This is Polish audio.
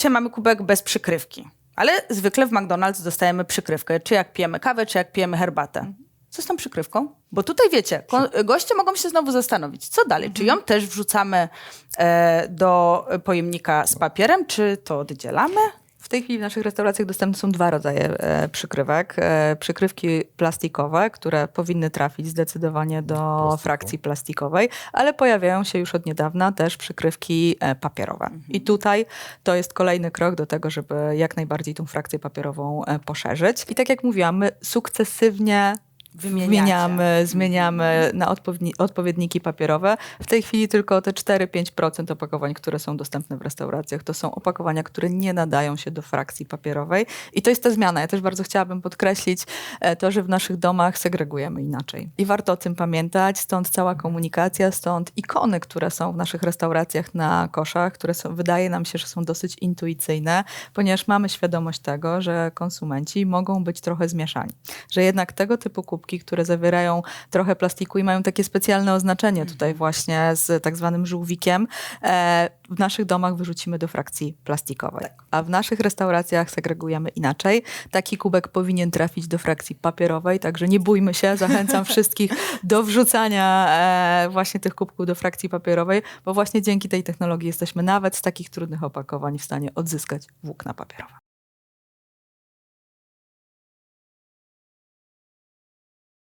Dzisiaj mamy kubek bez przykrywki, ale zwykle w McDonald's dostajemy przykrywkę, czy jak pijemy kawę, czy jak pijemy herbatę. Co z tą przykrywką? Bo tutaj wiecie, goście mogą się znowu zastanowić, co dalej? Czy ją też wrzucamy e, do pojemnika z papierem, czy to oddzielamy? W tej chwili w naszych restauracjach dostępne są dwa rodzaje e, przykrywek. E, przykrywki plastikowe, które powinny trafić zdecydowanie do frakcji plastikowej, ale pojawiają się już od niedawna też przykrywki e, papierowe. I tutaj to jest kolejny krok do tego, żeby jak najbardziej tą frakcję papierową poszerzyć. I tak jak mówiłam, my sukcesywnie Wymieniacie. Zmieniamy, zmieniamy na odpowiedni, odpowiedniki papierowe. W tej chwili tylko te 4-5% opakowań, które są dostępne w restauracjach, to są opakowania, które nie nadają się do frakcji papierowej. I to jest ta zmiana. Ja też bardzo chciałabym podkreślić e, to, że w naszych domach segregujemy inaczej. I warto o tym pamiętać, stąd cała komunikacja, stąd ikony, które są w naszych restauracjach na koszach, które są, wydaje nam się, że są dosyć intuicyjne, ponieważ mamy świadomość tego, że konsumenci mogą być trochę zmieszani. Że jednak tego typu kubki, które zawierają trochę plastiku i mają takie specjalne oznaczenie tutaj właśnie z tak zwanym żółwikiem, e, w naszych domach wyrzucimy do frakcji plastikowej. A w naszych restauracjach segregujemy inaczej. Taki kubek powinien trafić do frakcji papierowej, także nie bójmy się, zachęcam wszystkich do wrzucania e, właśnie tych kubków do frakcji papierowej, bo właśnie dzięki tej technologii jesteśmy nawet z takich trudnych opakowań w stanie odzyskać włókna papierowe.